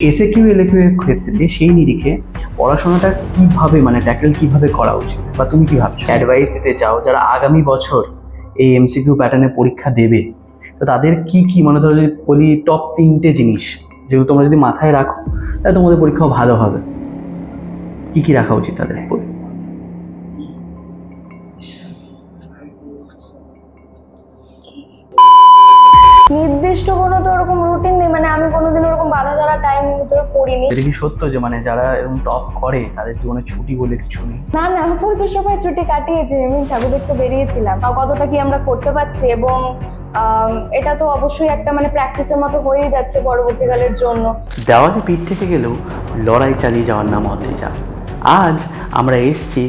এসে কিউ এলএকিউ এর ক্ষেত্রে সেই নিরিখে পড়াশোনাটা কীভাবে মানে ট্যাকেল কীভাবে করা উচিত বা তুমি কি ভাবছ? অ্যাডভাইস দিতে চাও যারা আগামী বছর এই এমসিকিউ প্যাটার্নে পরীক্ষা দেবে তো তাদের কি কি মানে ধরো যদি বলি টপ তিনটে জিনিস যেগুলো তোমরা যদি মাথায় রাখো তাহলে তোমাদের পরীক্ষাও ভালো হবে। কি কি রাখা উচিত তাদের? নির্দিষ্ট কোনো তো ওরকম রুটিন নেই মানে আমি কোনোদিন বাধা ধরা টাইম ভিতরে পড়িনি। এটা কি সত্য যে মানে যারা এরকম টপ করে তাদের জীবনে ছুটি বলে কিছু নেই? না না প্রচুর সময় ছুটি কাটিয়েছি। আমি ঠাকুর দেখতে বেরিয়েছিলাম। কতটা কি আমরা করতে পারছি এবং এটা তো অবশ্যই একটা মানে প্র্যাকটিসের মতো হয়েই যাচ্ছে পরবর্তীকালের জন্য। দেওয়ালে পিঠ থেকে গেলেও লড়াই চালিয়ে যাওয়ার নাম অদ্রিজা। আজ আমরা এসছি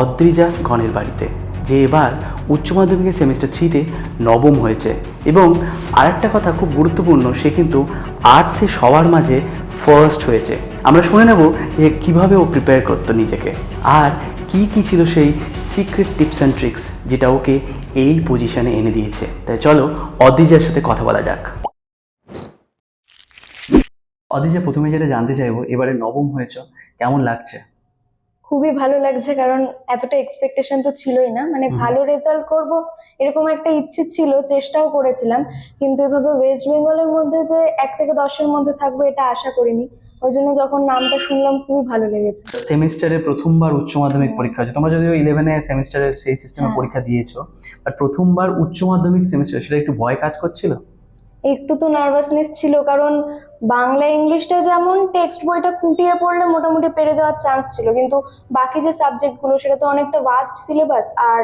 অদ্রিজা গণের বাড়িতে যে এবার উচ্চ মাধ্যমিকের সেমিস্টার থ্রিতে নবম হয়েছে। এবং আরেকটা কথা খুব গুরুত্বপূর্ণ, সে কিন্তু আর্টসে সবার মাঝে ফার্স্ট হয়েছে। আমরা শুনে নেব যে কীভাবে ও প্রিপেয়ার করতো নিজেকে আর কি কি ছিল সেই সিক্রেট টিপস অ্যান্ড ট্রিক্স যেটা ওকে এই পজিশনে এনে দিয়েছে। তাই চলো অদিজার সাথে কথা বলা যাক। অদিজা প্রথমে যেটা জানতে চাইব, এবারে নবম হয়েছ, কেমন লাগছে? খুবই ভালো লাগছে কারণ এতটা এক্সপেকটেশন তো ছিলই না। মানে ভালো রেজাল্ট করব এরকম একটা ইচ্ছে ছিল চেষ্টাও করেছিলাম কিন্তু এভাবে ওয়েস্ট বেঙ্গলের মধ্যে যে এক থেকে দশের মধ্যে থাকবে এটা আশা করিনি। ওই জন্য যখন নামটা শুনলাম খুবই ভালো লেগেছে। সেমিস্টারে প্রথমবার উচ্চ মাধ্যমিক পরীক্ষা হচ্ছে তোমরা যদিও ইলেভেনে সেমিস্টারে সেই সিস্টেমে হ্যাঁ। পরীক্ষা দিয়েছ বাট প্রথমবার উচ্চ মাধ্যমিক সেমিস্টার সেটা একটু ভয় কাজ করছিল? একটু তো নার্ভাসনেস ছিল কারণ বাংলা ইংলিশটা যেমন টেক্সট বইটা খুঁটিয়ে পড়লে মোটামুটি পেরে যাওয়ার চান্স ছিল কিন্তু বাকি যে সাবজেক্টগুলো সেটা তো অনেকটা ভাস্ট সিলেবাস আর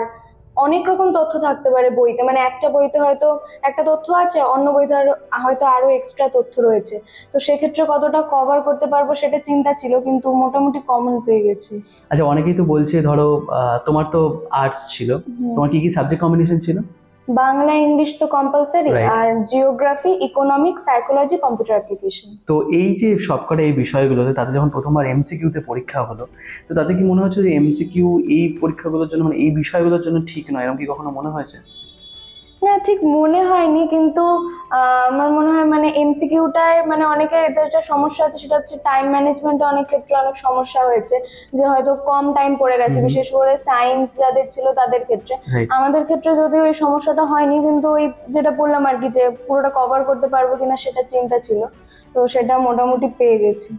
অনেক রকম তথ্য থাকতে পারে বইতে মানে একটা বইতে হয়তো একটা তথ্য আছে অন্য বইতে আরও হয়তো আরও এক্সট্রা তথ্য রয়েছে। তো সেক্ষেত্রে কতটা কভার করতে পারব সেটা চিন্তা ছিল কিন্তু মোটামুটি কমন পেয়ে গেছি। আচ্ছা অনেকেই তো বলছে ধরো তোমার তো আর্টস ছিল তোমার কি কি সাবজেক্ট কম্বিনেশন ছিল? বাংলা ইংলিশ তো কম্পালসারি আর geography economic psychology computer application তো এই যে সবকটা এই বিষয়গুলোতে তাতে যখন প্রথমবার এমসিকিউতে পরীক্ষা হলো তো তাতে কি মনে হচ্ছে যে এমসিকিউ এই পরীক্ষাগুলোর জন্য মানে এই বিষয়গুলোর জন্য ঠিক নয়? এরকম কি কখনো মনে হয়েছে? না ঠিক মনে হয়নি কিন্তু আমার মনে হয় মানে এমসিকিউটায় মানে অনেকের যেটা সমস্যা আছে সেটা হচ্ছে টাইম ম্যানেজমেন্টে অনেক ক্ষেত্রে অনেক সমস্যা হয়েছে যে হয়তো কম টাইম পড়ে গেছে বিশেষ করে সায়েন্স যাদের ছিল তাদের ক্ষেত্রে। আমাদের ক্ষেত্রে যদিও এই সমস্যাটা হয়নি কিন্তু ওই যেটা বললাম আর কি যে পুরোটা কভার করতে পারব কিনা সেটা চিন্তা ছিল তো সেটা মোটামুটি পেয়ে গেছি।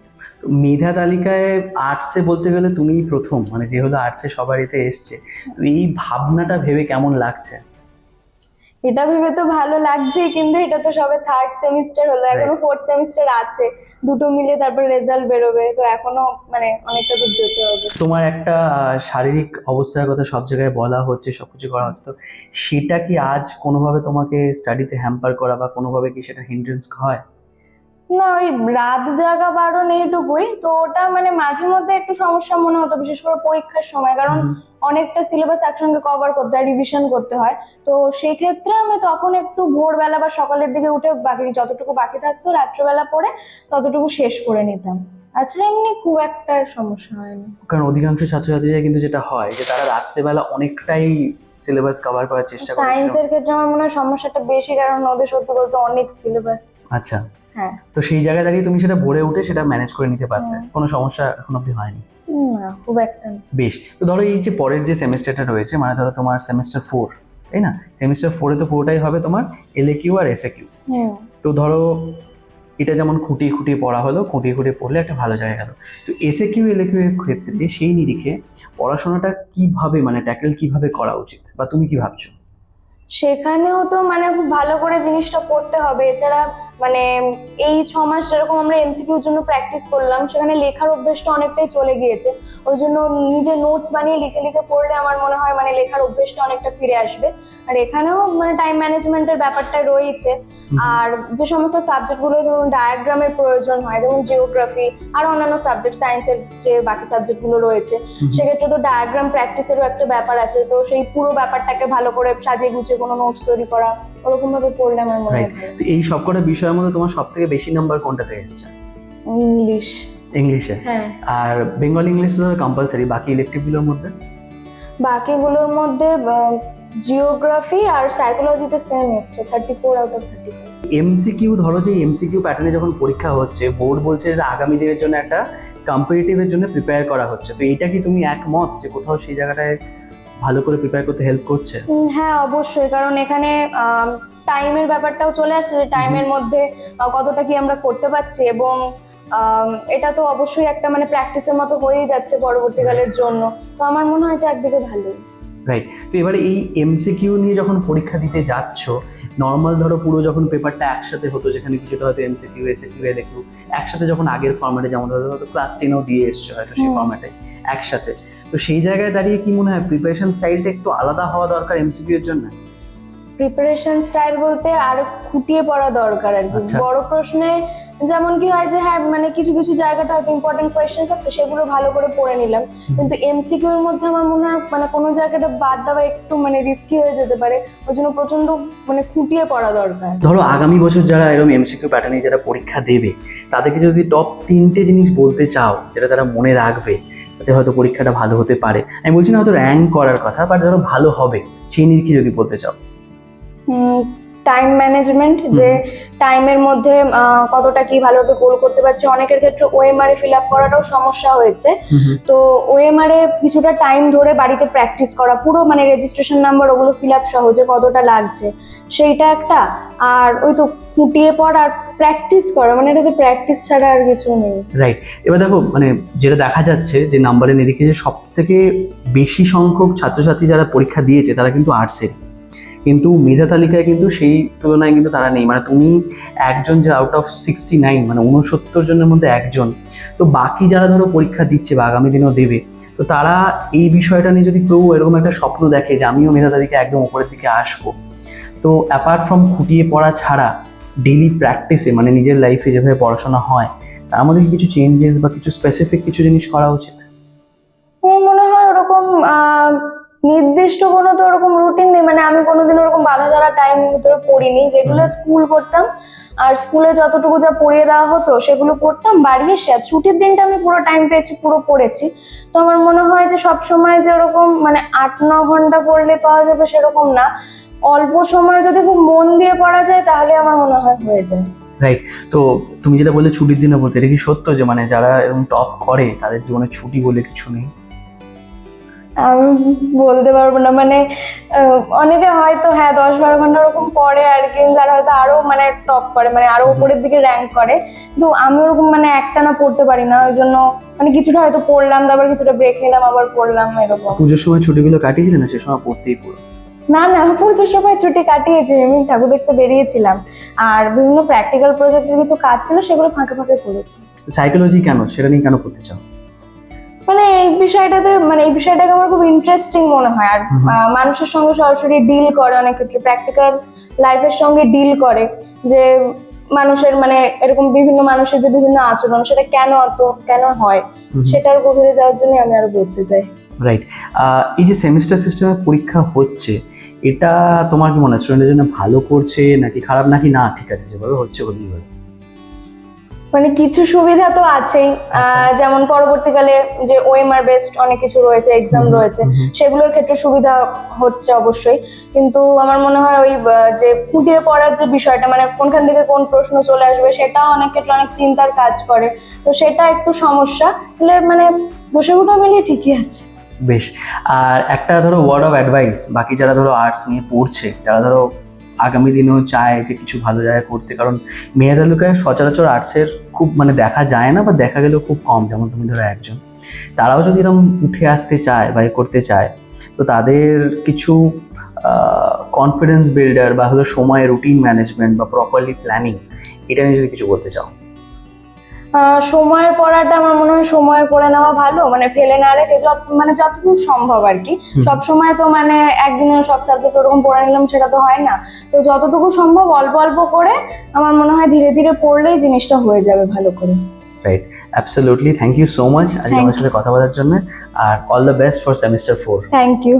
মেধা তালিকায় আর্টসে বলতে গেলে তুমিই প্রথম মানে যে হলো আর্টসে সবারইতে এসছে তো এই ভাবনাটা ভেবে কেমন লাগছে? এটা ভেবে তো ভালো লাগছে কিন্তু এটা তো সবে থার্ড সেমিস্টার হলো এখনও ফোর্থ সেমিস্টার আছে। দুটো মিলে তারপর রেজাল্ট বেরোবে তো এখনও মানে অনেকটা দূর যেতে হবে। তোমার একটা শারীরিক অবস্থার কথা সব জায়গায় বলা হচ্ছে সব কিছু করা হচ্ছে তো সেটা কি আজ কোনোভাবে তোমাকে স্টাডিতে হ্যাম্পার করা বা কোনোভাবে কি সেটা হিন্ড্রেন্স হয়? না ওই রাত জাগা বারণ এইটুকুই। তো ওটা মানে মাঝে মধ্যে একটু সমস্যা মনে হতো বিশেষ করে পরীক্ষার সময়। কারণ অনেকটা সিলেবাস একসঙ্গে কভার করতে হয় রিভিশন করতে হয়। তো সেই ক্ষেত্রে আমি তখন একটু ভোরবেলা বা সকালের দিকে উঠে বাকি যতটুকু বাকি থাকতো রাত্রেবেলা পড়ে ততটুকু শেষ করে নিতাম। আচ্ছা এমনি খুব একটা সমস্যা হয়নি কারণ অধিকাংশ ছাত্রছাত্রীরা কিন্তু যেটা হয় যে তারা রাত্রেবেলা অনেকটাই সিলেবাস কভার করার চেষ্টা করে। সায়েন্সের ক্ষেত্রে আমার মনে হয় সমস্যাটা বেশি কারণ ওদের সত্যি বলতে অনেক সিলেবাস আচ্ছা। হ্যাঁ। তো সেই জায়গায় দাঁড়িয়ে তুমি সেটা ভরে উঠে সেটা ম্যানেজ করে নিতে পারতে। কোনো সমস্যা এখন অব্দি হয়নি। না খুব একটা বেশ তো ধরো এই যে পরের যে সেমিস্টারটা রয়েছে মানে ধরো তোমার সেমিস্টার ফোর তাই না? সেমিস্টার ফোরে তো পুরোটাই হবে তোমার এলএ কিউ আর এসএ কিউ তো ধরো এটা যেমন খুঁটিয়ে খুঁটিয়ে পড়া হলো খুঁটিয়ে খুঁটিয়ে পড়লে একটা ভালো জায়গা গেল তো এসএ কিউ এলএ কিউ এর ক্ষেত্রে সেই নিরিখে পড়াশোনাটা কীভাবে মানে ট্যাকেল কীভাবে করা উচিত বা তুমি কি ভাবছ? সেখানেও তো মানে খুব ভালো করে জিনিসটা পড়তে হবে। এছাড়া মানে এই ছ মাস যেরকম আমরা এমসিকিউর জন্য প্র্যাকটিস করলাম সেখানে লেখার অভ্যেসটা অনেকটাই চলে গিয়েছে। ওই জন্য নিজে নোটস বানিয়ে লিখে লিখে পড়লে আমার মনে হয় মানে লেখার অভ্যেসটা অনেকটা ফিরে আসবে। আর এখানেও মানে টাইম ম্যানেজমেন্টের ব্যাপারটা রয়েছে। আর যে সমস্ত সাবজেক্টগুলো ধরুন ডায়াগ্রামের প্রয়োজন হয় যেমন জিওগ্রাফি আর অন্যান্য সাবজেক্ট সায়েন্সের যে বাকি সাবজেক্টগুলো রয়েছে সেক্ষেত্রে তো ডায়াগ্রাম প্র্যাকটিসেরও একটা ব্যাপার আছে। তো সেই পুরো ব্যাপারটাকে ভালো করে সাজিয়ে গুছিয়ে কোনো নোটস তৈরি করা ওরকম ভাবে পড়লে আমার মনে হয় তো এই সবকটা বিষয়ের মধ্যে তোমার সব থেকে বেশি নাম্বার কোনটাতে এসছে? ইংলিশ ইংলিশে হ্যাঁ। আর বেঙ্গল ইংলিশ তো কম্পালসারি বাকি ইলেকটিভগুলোর মধ্যে? বাকিগুলোর মধ্যে জিওগ্রাফি আর সাইকোলজিতে সেম এসছে thirty four out of thirty MCQ ধরো যে এমসিকিউ প্যাটার্নে যখন পরীক্ষা হচ্ছে বোর্ড বলছে যে আগামী দিনের জন্য একটা কম্পিটিটিভের জন্য প্রিপেয়ার করা হচ্ছে। তো এটা কি তুমি একমত যে কোথাও সেই জায়গাটায় ভালো করে প্রিপেয়ার করতে হেল্প করছে? হ্যাঁ অবশ্যই। কারণ এখানে টাইমের ব্যাপারটাও চলে আসছে যে টাইমের মধ্যে কতটা কি আমরা করতে পারছি এবং এটা তো অবশ্যই একটা মানে প্র্যাকটিসের মতো হয়েই যাচ্ছে পরবর্তীকালের জন্য। তো আমার মনে হয় এটা একদিকে ভালোই রাইট তো এবারে এই এমসিকিউ নিয়ে যখন পরীক্ষা দিতে যাচ্ছ নর্মাল ধরো পুরো যখন পেপারটা একসাথে হতো যেখানে কিছুটা হয়তো এমসিকিউ এসিকিউ এ দেখো একসাথে যখন আগের ফর্ম্যাটে যেমন ধরো হয়তো ক্লাস টেনেও দিয়ে এসছো হয়তো সেই। ফর্ম্যাটে একসাথে। তো সেই জায়গায় দাঁড়িয়ে কি মনে হয় প্রিপারেশন স্টাইলটা একটু আলাদা হওয়া দরকার এমসিকিউ এর জন্য? প্রিপারেশন স্টাইল বলতে আরও খুঁটিয়ে পড়া দরকার আর কি। আচ্ছা। বড় প্রশ্নে যেমন কি হয় যে হ্যাঁ মানে কিছু কিছু জায়গাটা হয়তো ইম্পর্টেন্ট কোয়েশ্চেন্স আছে সেগুলো ভালো করে পড়ে নিলাম। কিন্তু এমসিকিউ এর মধ্যে আমার মনে হয় মানে কোনো জায়গাটা বাদ দেওয়া একটু মানে রিস্কি হয়ে যেতে পারে। ওই জন্য প্রচণ্ড মানে খুঁটিয়ে পড়া দরকার। ধরো আগামী বছর যারা এরকম এমসিকিউ প্যাটার্নে যারা পরীক্ষা দেবে তাদেরকে যদি টপ তিনটে জিনিস বলতে চাও যেটা তারা মনে রাখবে তাতে হয়তো পরীক্ষাটা ভালো হতে পারে। আমি বলছি না হয়তো র্যাঙ্ক করার কথা বাট ধরো ভালো হবে। সেই নিরিখে যদি বলতে চাও। টাইম ম্যানেজমেন্ট যে টাইমের মধ্যে কতটা কি ভালোভাবে গোল করতে পারছি অনেকের ক্ষেত্রে ওএমআর এ ফিল আপ করাটাও সমস্যা হয়েছে। তো ওএমআর এ কিছুটা টাইম ধরে বাড়িতে প্র্যাকটিস করা পুরো মানে রেজিস্ট্রেশন নাম্বার ওগুলো ফিল আপ সহজে কতটা লাগছে সেইটা একটা। আর ওই তো খুঁটিয়ে পড়া আর প্র্যাকটিস করা মানে এটাতে প্র্যাকটিস ছাড়া আর কিছু নেই। রাইট এবার দেখো মানে যেটা দেখা যাচ্ছে যে নাম্বারের নিরিখে যে সব থেকে বেশি সংখ্যক ছাত্রছাত্রী যারা পরীক্ষা দিয়েছে, তারা কিন্তু আর্টসের কিন্তু মেধা তালিকায় কিন্তু সেই তুলনায় কিন্তু তারা নেই। মানে তুমি একজন যে আউট অফ সিক্সটি নাইন মানে উনসত্তর জনের মধ্যে একজন, তো বাকি যারা ধরো পরীক্ষা দিচ্ছে বা আগামী দিনেও দেবে, তো তারা এই বিষয়টা নিয়ে যদি কেউ এরকম একটা স্বপ্ন দেখে যে আমিও মেধা তালিকায় একদম উপরের দিকে আসব, তো অ্যাপার্ট ফ্রম খুঁটিয়ে পড়া ছাড়া ডেলি প্র্যাকটিসে মানে নিজের লাইফে যেভাবে পড়াশোনা হয় তার মধ্যে কি কিছু চেঞ্জেস বা কিছু স্পেসিফিক কিছু জিনিস করা উচিত? আমার মনে হয় ওরকম নির্দিষ্ট কোনো তো ওরকম রুটিন নেই। মানে আমি কোনোদিন ওরকম বাধা ধরা টাইম ধরে পড়িনি। রেগুলার স্কুল করতাম। আর স্কুলে যতটুকু যা পড়িয়ে দেওয়া হতো সেগুলো পড়তাম বাড়ি এসে ছুটির দিনটা আমি পুরো টাইম পেয়েছি পুরো পড়েছি। তো আমার মনে হয় যে সব সময় যে ওরকম মানে আট ন ঘণ্টা পড়লে পাওয়া যাবে সেরকম না। অল্প সময় যদি খুব মন দিয়ে পড়া যায় তাহলে আমার মনে হয় হয়ে যায়। রাইট তো তুমি যেটা বললে ছুটির দিনে বলতে এটা কি সত্য যে মানে যারা এরকম টপ করে তাদের জীবনে ছুটি বলে কিছু নেই? আমি বলতে পারব না। মানে অনেকে হয়তো হ্যাঁ দশ বারো ঘণ্টা ওরকম পড়ে আর কি যারা হয়তো আরও মানে টপ করে মানে আরও উপরের দিকে র্যাঙ্ক করে। কিন্তু আমি ওরকম মানে একটানা পড়তে পারি না। ওই জন্য মানে কিছুটা হয়তো পড়লাম তারপর কিছুটা ব্রেক নিলাম আবার পড়লাম এরকম। পুজোর সময় ছুটিগুলো কাটিয়েছিলে না? সে সময় পড়তেই পুরো না না পুজোর সময় ছুটি কাটিয়েছি আমি ঠাকুর দেখতে বেরিয়েছিলাম। আর বিভিন্ন প্র্যাকটিক্যাল প্রজেক্টের কিছু কাজ ছিল সেগুলো ফাঁকে ফাঁকে করেছি। সাইকোলজি কেন? সেটা নিয়ে কেন পড়তে চাও? মানে এই বিষয়টাতে মানে এই বিষয়টাকে আমার খুব ইন্টারেস্টিং মনে হয়। আর মানুষের সঙ্গে সরাসরি ডিল করে অনেক ক্ষেত্রে। প্র্যাকটিক্যাল লাইফের সঙ্গে ডিল করে যে মানুষের মানে এরকম বিভিন্ন মানুষের যে বিভিন্ন আচরণ সেটা কেন অত কেন হয়? সেটার গভীরে যাওয়ার জন্য আমি আরও বলতে চাই। রাইট এই যে সেমিস্টার সিস্টেমে পরীক্ষা হচ্ছে এটা তোমার কি মনে হয়? স্টুডেন্টের জন্য ভালো করছে নাকি খারাপ? নাকি না ঠিক আছে যেভাবে হচ্ছে হলো মানে কিছু সুবিধা তো আছেই। আচ্ছা। যেমন পরবর্তীকালে যে ওএমআর বেসড অনেক কিছু রয়েছে এক্সাম রয়েছে। সেগুলোর ক্ষেত্রে সুবিধা হচ্ছে অবশ্যই। কিন্তু আমার মনে হয় ওই যে খুঁটিয়ে পড়ার যে বিষয়টা মানে কোনখান থেকে কোন প্রশ্ন চলে আসবে সেটা অনেক ক্ষেত্রে অনেক চিন্তার কাজ করে। তো সেটা একটু সমস্যা। তাহলে মানে দোষগুলো মিলিয়ে ঠিকই আছে। বেশ। আর একটা ধরো ওয়ার্ড অফ অ্যাডভাইস বাকি যারা ধরো আর্টস নিয়ে পড়ছে, যারা ধরো আগামী দিনেও চায় যে কিছু ভালো জায়গায় করতে, কারণ মেয়ের তালুকায় সচরাচর আর্টসের খুব মানে দেখা যায় না বা দেখা গেলেও খুব কম, যেমন তুমি ধরো একজন। তারাও যদি এরকম উঠে আসতে চায় বা করতে চায়, তো তাদের কিছু কনফিডেন্স বিল্ডার বা হলো সময় রুটিন ম্যানেজমেন্ট বা প্রপারলি প্ল্যানিং এটা নিয়ে যদি কিছু বলতে চাও। সময়ের পড়াটা আমার মনে হয় সময় করে নেওয়া ভালো। মানে ফেলে না রেখে যত মানে যতদূর সম্ভব আর কি। সব সময় তো মানে একদিনে সব সাবজেক্ট ওরকম পড়ে নিলাম সেটা তো হয় না। তো যতটুকু সম্ভব অল্প অল্প করে আমার মনে হয় ধীরে ধীরে পড়লেই জিনিসটা হয়ে যাবে ভালো করে। Right absolutely thank you so much আজকে আমার সাথে কথা বলার জন্য। আর all the best for semester four thank you